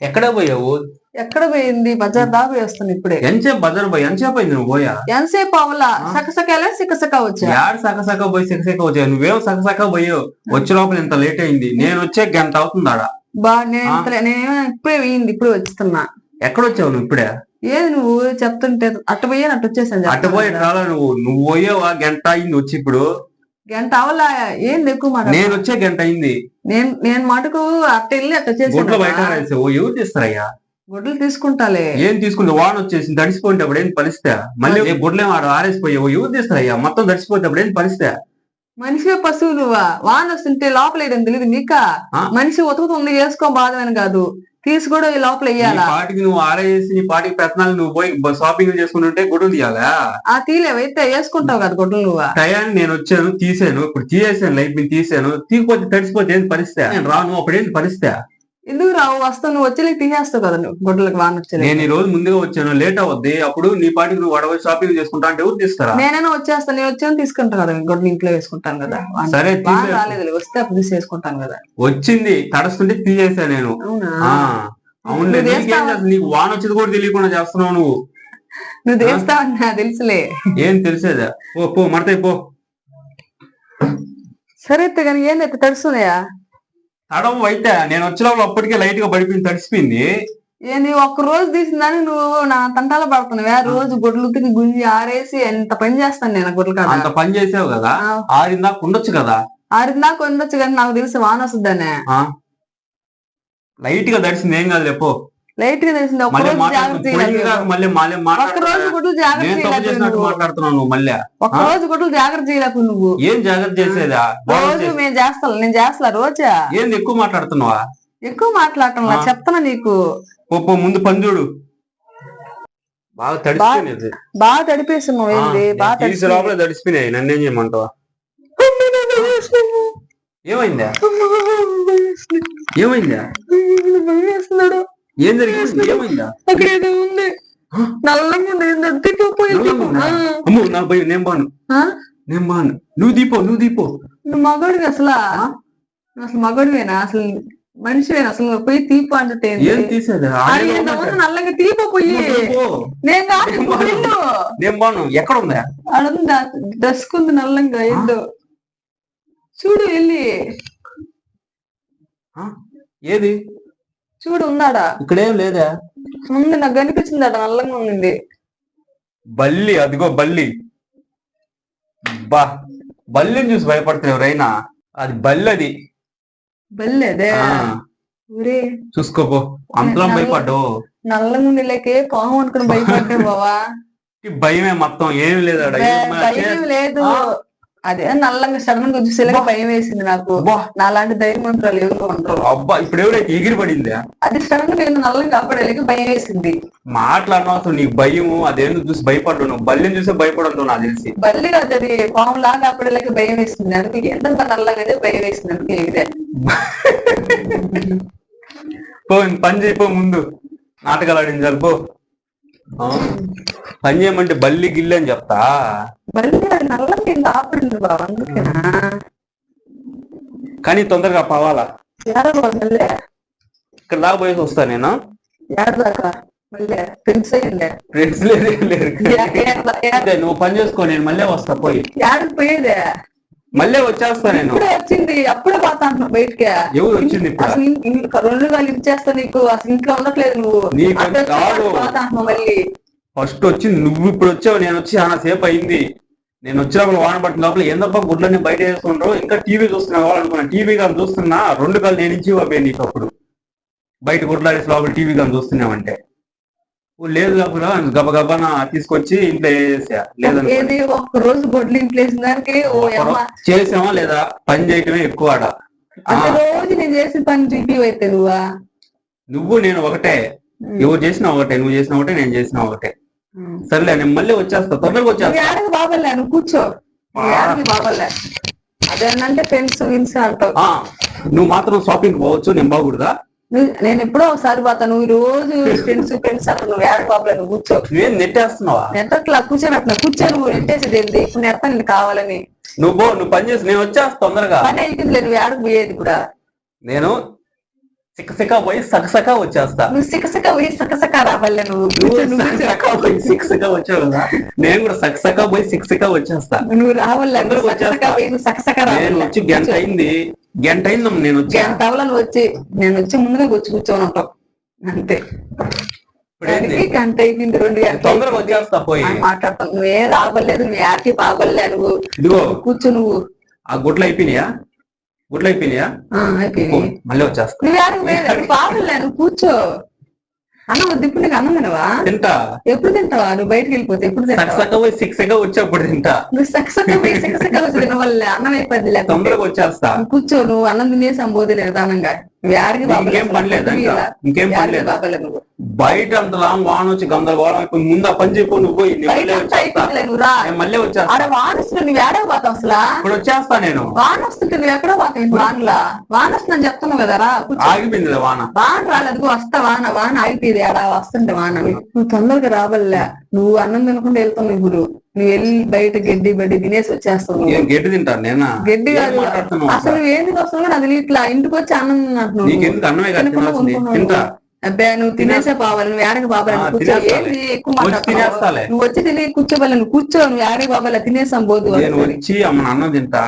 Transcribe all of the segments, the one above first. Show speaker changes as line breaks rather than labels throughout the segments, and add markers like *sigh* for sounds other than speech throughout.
ఎక్కడ పోయావు?
ఎక్కడ పోయింది? బజార్ దాకా పోయి వస్తాను ఇప్పుడే.
ఎంతసేపు బజార్ పోయి? ఎంతసేపు అయింది నువ్వు పోయా?
ఎంతసేపు అవలా? సకసకాలే సిక్కసక వచ్చా?
యాడ్ సక సక పోయి సక సక వచ్చావు నువ్వేం సక సక పోయావు? వచ్చే లోపల ఇంత లేట్ అయింది. నేను వచ్చే గంట అవుతుంది ఆడ.
బా నేను నేనేమో ఇప్పుడే పోయింది ఇప్పుడే వస్తున్నా
ఎక్కడ వచ్చావు నువ్వు ఇప్పుడే?
ఏది నువ్వు? చెప్తుంటే అట్ట పోయాను అట్ట వచ్చేసాను
అట్ట పోయి. రాలా నువ్వు? నువ్వు పోయావా? గంట అయింది వచ్చి ఇప్పుడు.
గంట అవలా ఏంది ఎక్కువ మాట
నేను వచ్చే గంట అయింది.
నేను నేను మటుకు అట్ట వెళ్ళి అట్ట
గుడ్లు బయట రాసావు ఎవరు తీస్తారయ్యా
గుడ్లు తీసుకుంటాలే.
ఏం తీసుకుంటే వాన వచ్చేసి తడిసిపోతే అప్పుడు ఏం పరిస్థితి? మళ్ళీ ఏ గుడ్లేం ఆడ ఆరేసిపోయావు ఎవరు తీస్తారయ్యా మొత్తం తడిసిపోతే అప్పుడు ఏం పరిస్థితి?
మనిషి పశువు నువ్వా వాన వస్తుంటే లోపల వేయడం తెలియదు నీకా
ఆ?
మనిషి ఉతుకుతుంది వేసుకో బాధమని కాదు. తీసి కూడా ఈ లోపల వేయాలా
పాటికి నువ్వు ఆరేసి నీ పాటికి పెత్తనాలు నువ్వు పోయి షాపింగ్ చేసుకుంటుంటే గుడ్లు తీయాలా?
ఆ తీలేవైతే వేసుకుంటావు కదా గుడ్లు నువ్వా.
టయాన్ని నేను వచ్చాను తీసాను ఇప్పుడు తీసేసాను లైఫ్ మీద తీసాను. తీకపోతే తడిసిపోతే ఏంటి పరిస్థితి? నేను రాను అప్పుడు ఏంటి పరిస్థితి?
ఎందుకు రావు? వస్తావు నువ్వు వచ్చి తీసేస్తావు కదా నువ్వు గుడ్లకు వాన వచ్చేది
నేను ఈ రోజు ముందుగా వచ్చాను లేట్ అవద్ది. అప్పుడు నీ పాటికి నువ్వు వడవ షాపింగ్ చేసుకుంటా అంటే ఎవరు తీస్తారా?
నేనైనా వచ్చేస్తాను నేను వచ్చాను తీసుకుంటా కదా గుడ్లు ఇంట్లో వేసుకుంటాను కదా.
సరే
వాన రాలేదు వస్తే అప్పుడు తీసేసుకుంటాను కదా.
వచ్చింది తడుస్తుంటే తీసేసా నేను.
అవునా?
నీకేం వాన వచ్చేది కూడా తెలియకుండా చేస్తున్నావు నువ్వు.
నువ్వు తీస్తావని నాకు తెలుసులే.
ఏం తెలిసేదా? పో పో మడతాయి పో.
సరే అయితే కానీ ఏందైతే తడుస్తున్నాయా?
తడవు అయితే నేను వచ్చే లోపల అప్పటికే లైట్గా పడిపోయింది తడిసిపోయింది.
ఏంది ఒక్క రోజు తీసిన దానికి నువ్వు నా తంటాల పడుతున్నావా. రోజు గుడ్లు ఉతికి గుంజి ఆరేసి ఎంత పని చేస్తాను నేను గుడ్ల
అంత పని చేసావు కదా?
ఆ,
ఆరిందాక ఉండొచ్చు కదా?
ఆరిందాక ఉండొచ్చు కానీ నాకు తెలిసి వాన వస్తుందనే.
ఆ. లైట్గా తడిసింది ఏం కాదు లేపో
లైట్గా తెలిసింది
మళ్ళీ
రోజు జాగ్రత్త
మాట్లాడుతూ
చేయలేకపోయావు.
మళ్ళీ.
ఒక్క రోజు గుడ్లు జాగ్రత్త చేయలేకు నువ్వు.
ఏం జాగ్రత్త చేసేదా?
రోజు మేము చేస్తాం నేను చేస్తా రోజా.
ఏంది ఎక్కువ మాట్లాడుతున్నావా?
ఎక్కువ మాట్లాడటం
ఆ.
చెప్తాను నీకు.
ముందు పని చూడు. బాగా తడిసిపోయినది
బాగా తడిపేస్తున్నావు ఏంది? బాగా
లోపల తడిసిపోయినాయి నన్ను ఏం చేయమంటావా? ఏమైందా? ఏమైందా? ఏం జరిగింది? ఏమైందా?
అక్కడ ఏదో ఉంది. నల్లంగా ఉంది.
ఉందా? అమ్మో నా భయం. నేను బాను. నేను బాను. నువ్వు దీపో నువ్వు దీపో.
నువ్వు మగడివి అసలు? అసలు మగడివేనా అసలు మనిషివేనా? అసలు పోయి తీపు అంటే
ఏం తీసేది?
నల్లగా తీప పోయి నేను
నేను బాను. ఎక్కడ ఉందా?
డ్రెస్ కుంది నల్లంగా. ఏందో. చూడు వెళ్ళి?
ఏది?
చూడు ఉందాడా
ఇక్కడేం లేదా?
ఉంది నాకు కనిపించింది అట నల్లంగా ఉంది
బల్లి అదిగో బల్లి. బా బల్లిని చూసి భయపడుతుంది ఎవరైనా అది బల్లి అది?
బల్లేదే
ఆ,
ఊరే.
చూసుకోపో అంతలా భయపడ్డావు.
నల్లంగా ఉంది లేకే పాము అనుకుని భయపడ్డా బావా.
భయమే మొత్తం ఏం లేదు
లేదు? అదే నల్లంగా సడన్గా చూసేలాగా. భయం వేసింది నాకు. నాలాంటి ధైర్యవంతురాలు ఎవరు ఉంటారు
అబ్బా ఇప్పుడు ఎవరైతే ఎగిరి పడిందా
అది సడన్గా నేను నల్లంగా కాపాడలేక భయం వేసింది
మాట్లాడినవసరం నీకు భయము అదేందో చూసి భయపడ్డావు నువ్వు. బల్లిని చూసి భయపడతావు నాకు తెలిసి.
బల్లి కాదు అది పాము లాగా కాపాడలేక భయం వేసింది అందుకే ఎంత నల్లగా అయితే భయం వేసింది అందుకే ఎగిరే.
పో ఇంక పని చేయిపో ముందు. నాటకాలు ఆడించాలి పో. పని చేయమంటే బల్లి గిల్లి అని చెప్తా?
బల్లి బాబు అందుకేనా
కానీ తొందరగా పవాలా? ఇక్కడ దాకా పోయేసి వస్తా నేను.
ఫ్రెండ్స్
అదే నువ్వు పని చేసుకో నేను మళ్ళీ వస్తా పోయి.
పోయేదే.
మళ్ళీ వచ్చేస్తా నేను.
ఇప్పుడే వచ్చింది అప్పుడే పోతా అంటున్నావు బయటికి.
ఎవరు వచ్చింది ఇప్పుడు?
అసలు ఇన్- ఇన్- రెండు వేలు ఇచ్చేస్తా నీకు అసలు ఇంట్లో ఉండట్లేదు నువ్వు.
నీకు
అక్కడ
కాదు.
పోతా అంటున్నావు మళ్ళీ.
ఫస్ట్ వచ్చింది నువ్వు ఇప్పుడు వచ్చావు నేను వచ్చి చాలా సేపు అయింది. నేను వచ్చినప్పుడు వాన పట్టిన లోపల ఏందప్ప గుడ్లన్నీ బయట వేసుకుంటావు ఇంకా టీవీ చూస్తున్నా కావాలనుకున్నా. టీవీ కానీ చూస్తున్నా రెండు కాళ్ళు నేను ఇచ్చి బాబే నీకు అప్పుడు. బయట గుడ్లాడేసి లోపల టీవీ కానీ చూస్తున్నావంటే. లేదు కాకుండా గబగబా తీసుకొచ్చి ఇంట్లో వేసేసా. లేదనుకో
ఏది ఒక్క రోజు గొడ్లు ఇంట్లో దానికి ఓ అమ్మ
చేసామా లేదా? పని చేయటమే ఎక్కువ
రోజు నేను చేసిన పని రివ్యూ అయితే నువ్వా?
నువ్వు నేను ఒకటే. ఎవరు చేసినా ఒకటే. నువ్వు చేసినా ఒకటే నేను చేసినా ఒకటే. సర్లే నేను మళ్ళీ వచ్చేస్తా. తొందరగా వచ్చేస్తా.
బాబల్లే నువ్వు కూర్చో. బాబల్లే అదేనంటే విన్స్ అంటావు
ఆ, నువ్వు మాత్రం షాపింగ్ పోవచ్చు నేను బాగుడదా?
నేను ఎప్పుడో ఒకసారి పోతా నువ్వు ఈ రోజు ఫ్రెండ్స్ ఫ్రెండ్స్ అంటావు నువ్వు ఏడకి బాబలే నువ్వు కూర్చో.
నువ్వేం నెట్టేస్తున్నావా?
నెట్టట్లా కూర్చోబెట్టిన కూర్చో నువ్వు నెట్టేసేది ఏంటి ఇప్పుడు నెడతా నేను కావాలని.
నువ్వు నువ్వు పని చేసి నేను వచ్చేస్తా తొందరగా.
పని అయిపోయింది నువ్వు ఏడకు పోయేది కూడా.
నేను సిక్కసిక్క పోయి సకసక వచ్చేస్తా.
నువ్వు సికసక పోయి సకసక రావాలే నువ్వు.
సకసక పోయి సిక్సక వచ్చావు కదా నేను కూడా సకసక పోయి సిక్సక వచ్చేస్తా.
నువ్వు రావాలే సకసక
వచ్చేస్తా.
సకసక
నేను వచ్చి గంట అయింది. గంట అయిందమ్మ నేను వచ్చి.
గంట అవల నువ్వు వచ్చి నేను వచ్చి ముందుగా వచ్చి కూర్చొని ఉంటావు. అంతే. గంట అయిపోయింది రెండు
తొందరగా వచ్చేస్తా పోయి.
మాట్లాడతాను నువ్వే రావలేదు నువ్వు యాకి బాగలే నువ్వు
ఇదిగో.
కూర్చో నువ్వు.
ఆ గుడ్లు అయిపోయినాయా? గుడ్లు అయిపోయినాయా?
ఆ, అయిపోయింది
మళ్ళీ వచ్చేస్తా.
నువ్వు బాగలే నువ్వు కూర్చో. అన్నం వద్దు ఇప్పుడు నీకు అన్నం తినవా?
తింటా.
ఎప్పుడు తింటావా? నువ్వు బయటకు వెళ్ళిపోతే ఎప్పుడు తింటావా?
పోయి సిక్సక వచ్చేప్పుడు తింటా.
నువ్వు సక్సెస్ సక్సెస్ వచ్చి తినవల్లే అన్నం అయిపోద్ది లేకపోతే
తొందరగా వచ్చేస్తా.
కూర్చో నువ్వు అన్నం తినేసి అంబోది యాడికి బాగలే
ఇంకేం పని లేదా? ఇంకా? ఇంకేం పని
యాడికి
లేదా?
బాగలే నువ్వు
బయట అంత లాంగ్ వాన వచ్చి గందరగోళం అయిపోయి ముందు ఆ పని చేయకు నువ్వు పోయి నేను
బయట
మళ్ళీ వచ్చేస్తా.
వాన వస్తుంది నువ్వు ఏడవ పోతావు అసలు?
ఇప్పుడు వచ్చేస్తా నేను.
వాన వస్తుంటే నువ్వు ఎక్కడ పోతావు వానలా? వాన వస్తుందని చెప్తున్నావు కదరా కూర్చో.
ఆగిపోయింది వాన.
వాన రాలేదు వస్తా వాన వాన ఆగిపోయింది ఆడ వస్తుంటే వాన. నువ్వు తొందరగా రాబల్లే నువ్వు అన్నం తినకుండా వెళ్తున్నావు ఇప్పుడు. నువ్వు వెళ్ళి బయట గడ్డి బడ్డి తినేసి వచ్చేస్తావు
గడ్డి తింటాను నేనా?
గడ్డి కాదు. అసలు ఏంది వస్తావు కూడా అది ఇట్లా ఇంటికి వచ్చి అన్నం తింటున్నావు అబ్బే నువ్వు తినేసే పోవాలి నువ్వు ఏడకి బాబాలి? కూర్చో. ఏంది? ఎక్కువ. నువ్వు వచ్చి తిని కూర్చోవాలి నువ్వు కూర్చో. నువ్వు ఏడకి బాబాలి? తినేసాం పోదు
నేను వచ్చి అమ్మ అన్నం తింటా.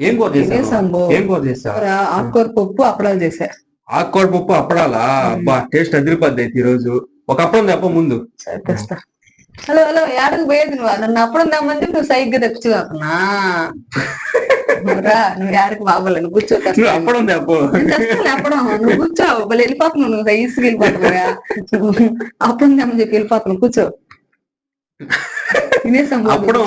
ఏం కూర చేసావు? ఏం కూర చేసావు?
ఆకుకూర పప్పు అప్పడాలు చేసా.
ఆకుకూర పప్పు అప్పడాలా? అబ్బా టేస్ట్ అదిరిపోద్ది అయితే ఈ రోజు ఒక అప్పడం తప్ప ముందు.
తెస్తా. హలో హలో ఏడకి పోయేది నువ్వు? నన్ను అప్పుడు తెమ్మంటే నువ్వు సైగ్గా తెచ్చుకోకున్నా రా నువ్వు ఏడకి బాబాలి నువ్వు కూర్చో
అప్పడం
అప్పుడు నువ్వు కూర్చో మళ్ళీ వెళ్ళిపోతున్నావు నువ్వు రైస్కి వెళ్ళిపోతున్నావా? అప్పుడు తెమ్మని చెప్పి వెళ్ళిపోతున్నావు కూర్చో. తినేసాం.
అప్పడం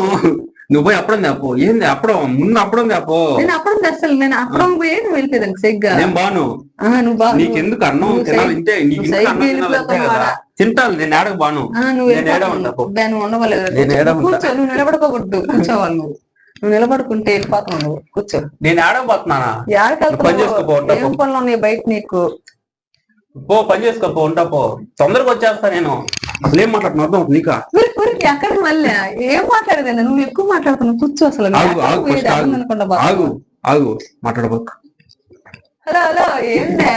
నువ్వు పోయి అప్పడం తప్పు ఏంది? అప్పడం ముందు అప్పడం తప్పు
నేను అప్పడం తెస్తాను నేను అప్పడం పోయి నువ్వు వెళ్ళిపోయాను సైగ్గా
నేను బాను.
ఆ, నువ్వు
నీకెందుకు అన్నం?
నువ్వు
తినాలి.
సై-
ఇంతే. నీకు తింటాను. నేను ఏడకు బాను. నేను ఏడ
ఉండవలేదు.
నేను ఏడ ఉంటా.
కూర్చో. నువ్వు నిలబడుకోకూడదు కూర్చోవాలి నువ్వు. నువ్వు నిలబడుకుంటే వెళ్ళిపోతున్నావు నువ్వు. కూర్చో.
నేను ఏడకు పోతున్నానా?
ఏడకి
పని చేసుకోపో, ఉంటా
వెళ్తున్నావు ఏం పనులు ఉన్నాయి బయట నీకు?
పో పని చేసుకో పో ఉంటా పో. తొందరగా వచ్చేస్తా నేను. అసలు ఏం మాట్లాడుతున్నా అర్థం నీకా?
ఊరికి ఎక్కడికి మళ్ళీ ఏం మాట్లాడేది నువ్వు ఎక్కువ మాట్లాడుతున్నావు. కూర్చో అసలు.
ఆగు ఆగు మాట్లాడబోక్.
హలో హలో ఏందే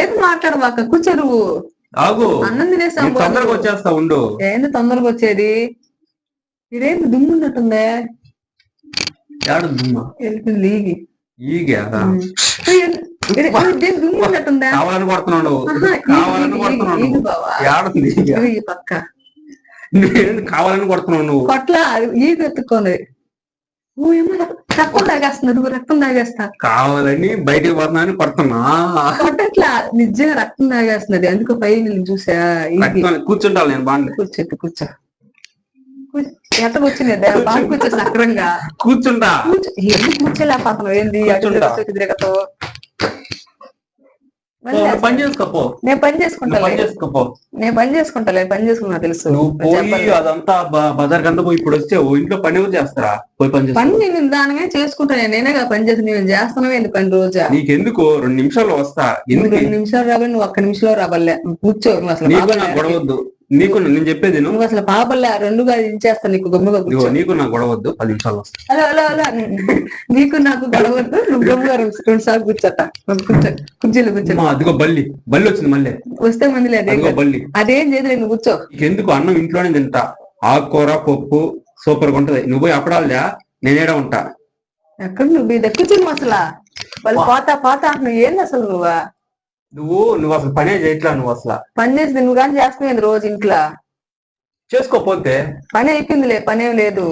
ఏది మాట్లాడబాక? కూర్చో నువ్వు.
ఆగు.
అన్నం తినేసాం
తొందరగా వచ్చేస్తా ఉండు.
ఏంది తొందరగా వచ్చేది? ఇదేంటి దుమ్ము ఉన్నట్టుందే?
ఏడు దుమ్మ?
లీగి
ఈగా? కావాలని
ఈగు,
కావాలని. ఏడుంది
ఇదిగో ఈ పక్క.
నేను కావాలని కొడుతున్నావు నువ్వు?
కొట్ల ఏమో రక్- రక్తం తాగేస్తుంది నువ్వు రక్తం తాగేస్తా.
కావాలని బయటికి పోతున్నాను కొడుతున్నా.
కొట్టట్లా నిజంగా రక్తం తాగేస్తున్నది అందుకు పై నేను చూసా
కూర్చుంటాను నేను బాగా
కూర్చోట్టు కూర్చో. ఎట్ట కూర్చుని బాగా కూర్చో సక్రంగా.
కూర్చుంటా.
కూర్చో ఎందుకు కూర్చోలేకపోతున్నావు? ఏంది?
కూర్చుంటా.
తిరగతో, ఇటు తిరగతో.
పో,
మళ్ళీ
నువ్వు పని చేసుకోపో.
నేను పని చేసుకుంటా
పని చేసుకోపో.
నేను పని చేసుకుంటాలే పని చేసుకున్నా తెలుసు.
నువ్వు పోయి. అదంతా బజార్ పోయి ఇప్పుడు ఇంట్లో పని ఎవరు చేస్తారా? పోయి పని
నేను దానిగా చేసుకుంటా నేను నేనే కదా పని చేసి నేను చేస్తున్నావు ఏంది పని రోజా?
నీకెందుకు? రెండు నిమిషాల్లో వస్తా. ఎందుకు
రెండు నిమిషాలు రాబోయే నువ్వు ఒక్క నిమిషంలో రాబల్లే నువ్వు కూర్చో నువ్వు అసలు
గొడవద్దు నీకు నేను చెప్పేది నువ్వు
నువ్వు అసలు పాపల్లే రెండుగా ఇచ్చేస్తా నీకు గమ్ముగా కూర్చో.
నీకు నాకు గొడవద్దు పది నిమిషాలు
హలో హలో హలో నీకు నాకు గొడవద్దు నువ్వు గమ్ముగా రెండు సార్లు కూర్చోట కూర్చో కుర్చీలో కూర్చో.
అదిగో బల్లి బల్లి వచ్చింది మళ్ళీ.
వస్తే మంది లేదు
బల్లి.
అదేం చేయదు నువ్వు కూర్చో.
నీకెందుకు అన్నం ఇంట్లోనే తింటా. ఆకుకూర పప్పు సూపర్గా ఉంటది. నువ్వు పోయి అప్పడాలే నేనేడ ఉంటా?
ఎక్కడ నువ్వు? కూర్చుని అసలు. వాళ్ళు పోతా పోతా అంటున్నావు. ఏంది అసలు నువ్వు?
నువ్వు నువ్వు అసలు పనే చేయట్లా నువ్వు అసలు?
పని చేసి నువ్వు కానీ చేస్తున్నావు రోజు ఇంట్లో?
చేసుకోపోతే
పని అయిపోయిందిలే పని లేదు.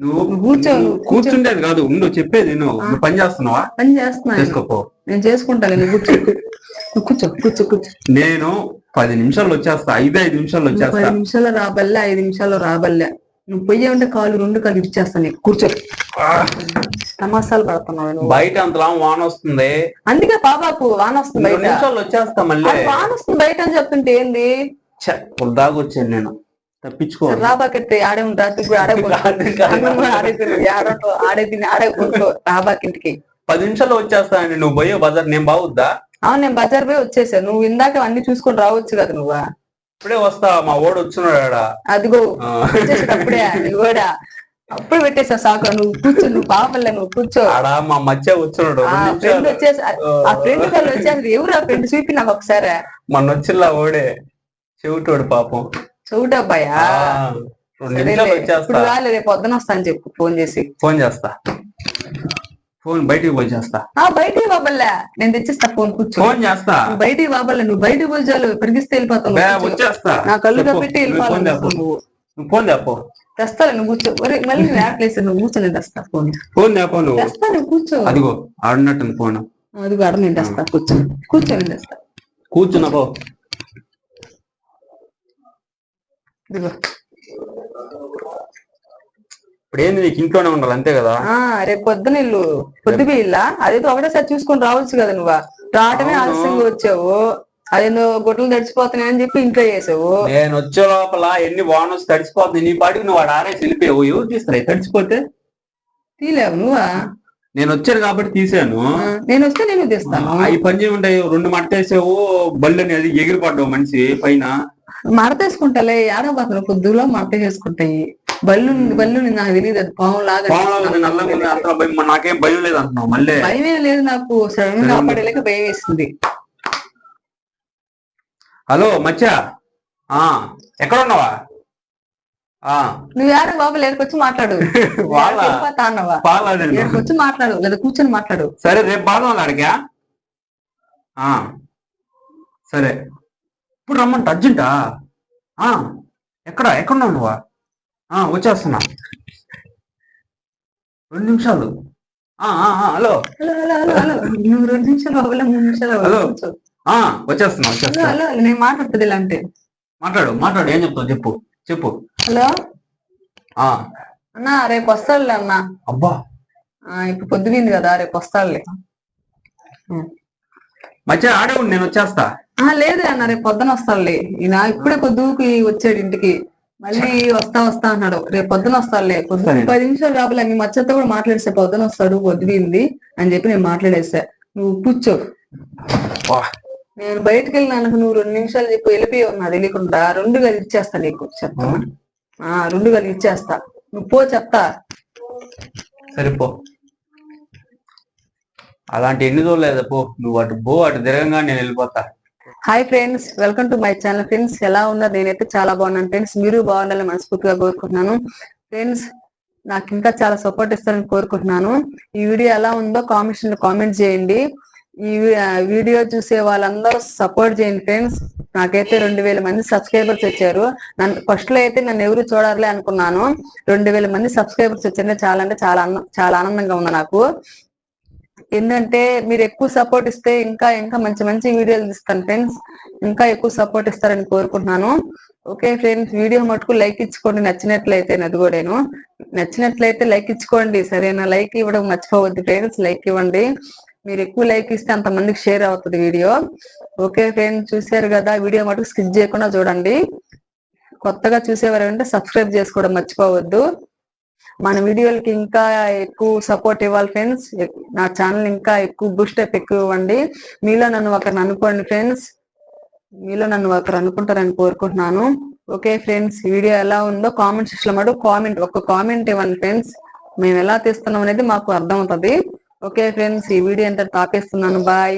నువ్వు
నువ్వు కూర్చో,
నువ్వు
నువ్వు
కూర్చుండేది కాదు ఉండు చెప్పేది నువ్వు. నువ్వు పని చేస్తున్నావా?
పని చేస్తున్నాను.
చేసుకోపో
నేను చేసుకుంటాను నువ్వు కూర్చో. నువ్వు కూర్చో కూర్చో కూర్చో.
నేను పది నిమిషాలు వచ్చేస్తా ఐదు ఐదు నిమిషాలు
నువ్వు
వచ్చేస్తా.
పది నిమిషాలు రాబల్లే ఐదు నిమిషాలు రాబల్లే. నువ్వు పొయ్యి ఉంటే కాలు రెండు కాలు ఇచ్చేస్తాను నీకు. కూర్చో. తమాసాలు పడుతున్నావు
బయట అంతలా వాన వస్తుంది.
అందుకే పాపాకు వాన వస్తుంది
రెండు
బయట.
నిమిషాలు వచ్చేస్తా మళ్ళీ.
వాన వస్తుంది బయట అని చెప్తుంటే ఏంది?
దాకా వచ్చాను నేను. తప్పించుకో.
రాబాకెత్తే ఆడే ఉంటా ఆడే ఆడే తిని ఆడే తిని ఆడే కొనుక్కో రాబాకింటికి
పది నిమిషాలు వచ్చేస్తా నువ్వు పోయే బజార్ నేను బాగుద్దా?
అవును నేను బజార్ పోయి వచ్చేసా. నువ్వు ఇందాక అన్ని చూసుకొని రావచ్చు కదా నువ్వు.
ఇప్పుడే వస్తా మా ఓడు వచ్చినాడు
అదిగో. వచ్చేసేటప్పుడే నువ్వు కూడా అప్పుడు పెట్టేసా సాకు నువ్వు కూర్చో నువ్వు పాపలే నువ్వు కూర్చో.
ఆడ మా మధ్య వచ్చినాడు
ఆ
రెండు
ఫ్రెండ్. వచ్చేసి ఆ ఫ్రెండ్ వాళ్ళు వచ్చేసి ఎవరు ఆ ఫ్రెండ్ చూపి నాకు ఒకసారి?
మొన్న వచ్చిల్లా ఓడే. చెవిటోడు పాపం. నిమిషాలు వచ్చేస్తా.
ఇప్పుడు కాదు రేపు పొద్దున వస్తా అని చెప్పు ఫోన్ చేసి.
ఫోన్ చేస్తా. ఫోన్ బయటికి పోయి చేస్తా.
ఆ బయటికి బాబల్లా నేను తెచ్చిస్తా ఫోన్ కూర్చో.
ఫోన్ చేస్తా.
బయటికి బాబల్లా నువ్వు బయటికి పోయి చాలు పెరిగిస్తే వెళ్ళిపోతావు నా కళ్ళు
ఫోన్
వెళ్ళిపోవాలి
ఫోన్ చెప్పు.
తెస్తాను నువ్వు కూర్చో. ఒరే, మళ్ళీ నువ్వు తెస్తా ఫోన్.
ఫోన్
తెస్తా నువ్వు కూర్చో.
అదిగో ఆడినట్టుంది ఫోన్.
అది కూడా నేను తెస్తా కూర్చో. కూర్చో నేను తెస్తా
కూర్చున్నా పో.
ఇదిగో.
ఇప్పుడు ఏంది నీకు ఇంట్లోనే ఉండాలి అంతే కదా?
ఆ రేపు పొద్దున ఇల్లు పొద్దు ఇల్లా అదేదో ఒకటేసారి చూసుకొని రావచ్చు కదా నువ్వు. రావటమే. ఆలస్యంగా వచ్చావు. అదేదో గుడ్డలు తడిచిపోతున్నాయని చెప్పి ఇంట్లో చేసావు.
నేను వచ్చే లోపల ఎన్ని వానొచ్చి తడిచిపోతుంది నీ పాటికి నువ్వు వాడు ఆరేసి వెళ్ళిపోయావు. ఎవరు తీస్తారు? తడిచిపోతే
తీలేవు నువ్వా?
నేను వచ్చాను కాబట్టి తీసాను.
నేను వస్తే నేను తెస్తాను.
ఈ పని ఉంటాయి రెండు మట్టేసావు బళ్ళని అది ఎగిరిపడ్డావు మనిషి పైన.
మడతేసుకుంటాలే ఏడబాకను పొద్దులో మడత చేసుకుంటాయి బల్లు బల్లు నాకు తెలియదు అది పాము లాగా
అసలు నాకేం భయం లేదు అంటున్నావు మళ్ళీ.
భయమే లేదు నాకు కాపాడలేక భయం వేసింది.
హలో మచ్చా? ఆ ఎక్కడ ఉన్నావా ఆ.
నువ్వు ఏడ బాబు? లేకొచ్చి మాట్లాడు. *laughs* వచ్చి మాట్లాడు. లేదా కూర్చొని మాట్లాడు.
సరే రేపు బాధ అడిగా ఆ. సరే. ఇప్పుడు రమ్మంట అర్జెంటా? ఆ. ఎక్కడ? ఎక్కడ ఉన్నావు నువ్వా? ఆ వచ్చేస్తున్నా. రెండు నిమిషాలు. హలో.
హలో హలో హలో నువ్వు రెండు నిమిషాలు బాబులే మూడు నిమిషాలు
హలో. వచ్చేస్తున్నా వచ్చేస్తున్నా.
హలో నేను మాట్లాడుతుంది ఇలా అంటే.
మాట్లాడు మాట్లాడు ఏం చెప్తావు చెప్పు చెప్పు.
హలో?
ఆ.
అన్న రేపు వస్తాడులే అన్న.
అబ్బా.
ఇప్పుడు పొద్దుగింది కదా రేపు వస్తాడులే
మధ్య ఆడే ఉండు నేను వచ్చేస్తా.
లేదు అన్న రేపు పొద్దున వస్తాడులే ఈయన ఇప్పుడే పొద్దుకి వచ్చాడు ఇంటికి. మళ్ళీ వస్తా వస్తా అన్నాడు. రేపు పొద్దున వస్తాడులే పొద్దున. పది నిమిషాలు రాబోలే మీ మచ్చతో కూడా మాట్లాడేసా పొద్దున వస్తాడు పొద్దుగింది అని చెప్పి నేను మాట్లాడేసా. నువ్వు కూర్చో. నేను బయటకు వెళ్ళినాను నువ్వు రెండు నిమిషాలు చెప్పి వెళ్ళిపోయి ఉన్నా తెలియకుండా రెండు కలిసి ఇచ్చేస్తా నీకు చెప్తా. ఆ రెండు కలిసి ఇచ్చేస్తా. నువ్వు పో చెప్తా.
సరిపో అలాంటి ఎన్ని రోజులు లేదా పో? నువ్వు అటు పో అటు తిరగంగా నేను వెళ్ళిపోతా.
Hi friends welcome to my channel friends ఎలా ఉన్నారు? నేనైతే చాలా బాగున్నాను. ఫ్రెండ్స్ మీరు బాగుండాలని మనస్ఫూర్తిగా కోరుకుంటున్నాను. ఫ్రెండ్స్ నాకు ఇంకా చాలా సపోర్ట్ ఇస్తారని కోరుకుంటున్నాను. ఈ వీడియో ఎలా ఉందో కామెంట్స్ కామెంట్ చేయండి. ఈ వీడియో చూసే వాళ్ళందరూ సపోర్ట్ చేయండి ఫ్రెండ్స్ నాకైతే రెండు వేల మంది సబ్స్క్రైబర్స్ వచ్చారు. నన్ను ఫస్ట్లో అయితే నన్ను ఎవరు చూడాలి అనుకున్నాను. రెండు వేల మంది సబ్స్క్రైబర్స్ వచ్చారంటే చాలా అంటే చాలా చాలా ఆనందంగా ఉంది నాకు. ఏంటంటే మీరు ఎక్కువ సపోర్ట్ ఇస్తే ఇంకా ఇంకా మంచి మంచి వీడియోలు తీస్తాను ఫ్రెండ్స్ ఇంకా ఎక్కువ సపోర్ట్ ఇస్తారని కోరుకుంటున్నాను. ఓకే ఫ్రెండ్స్ వీడియో మటుకు లైక్ ఇచ్చుకోండి. నచ్చినట్లయితే అది కూడా నేను నచ్చినట్లయితే లైక్ ఇచ్చుకోండి. సరేనా? లైక్ ఇవ్వడం మర్చిపోవద్దు ఫ్రెండ్స్ లైక్ ఇవ్వండి. మీరు ఎక్కువ లైక్ ఇస్తే అంత మందికి షేర్ అవుతుంది వీడియో. ఓకే ఫ్రెండ్స్ చూసారు కదా వీడియో మటుకు స్కిప్ చేయకుండా చూడండి. కొత్తగా చూసేవారు అంటే సబ్స్క్రైబ్ చేసుకోవడం మర్చిపోవద్దు. మన వీడియోలకి ఇంకా ఎక్కువ సపోర్ట్ ఇవ్వాలి ఫ్రెండ్స్. నా ఛానల్ ఇంకా ఎక్కువ బూస్ట్ అప్ ఎక్కువ ఇవ్వండి. మీలో నన్ను ఒకరిని అనుకోండి ఫ్రెండ్స్. మీలో నన్ను ఒకరు అనుకుంటారని కోరుకుంటున్నాను. ఓకే ఫ్రెండ్స్ వీడియో ఎలా ఉందో కామెంట్ సెక్షన్లో మటు కామెంట్ ఒక కామెంట్ ఇవ్వండి ఫ్రెండ్స్. మేము ఎలా తీస్తున్నాం అనేది మాకు అర్థమవుతుంది. ఓకే ఫ్రెండ్స్ ఈ వీడియో ఎంత ఆపేస్తున్నాను బాయ్.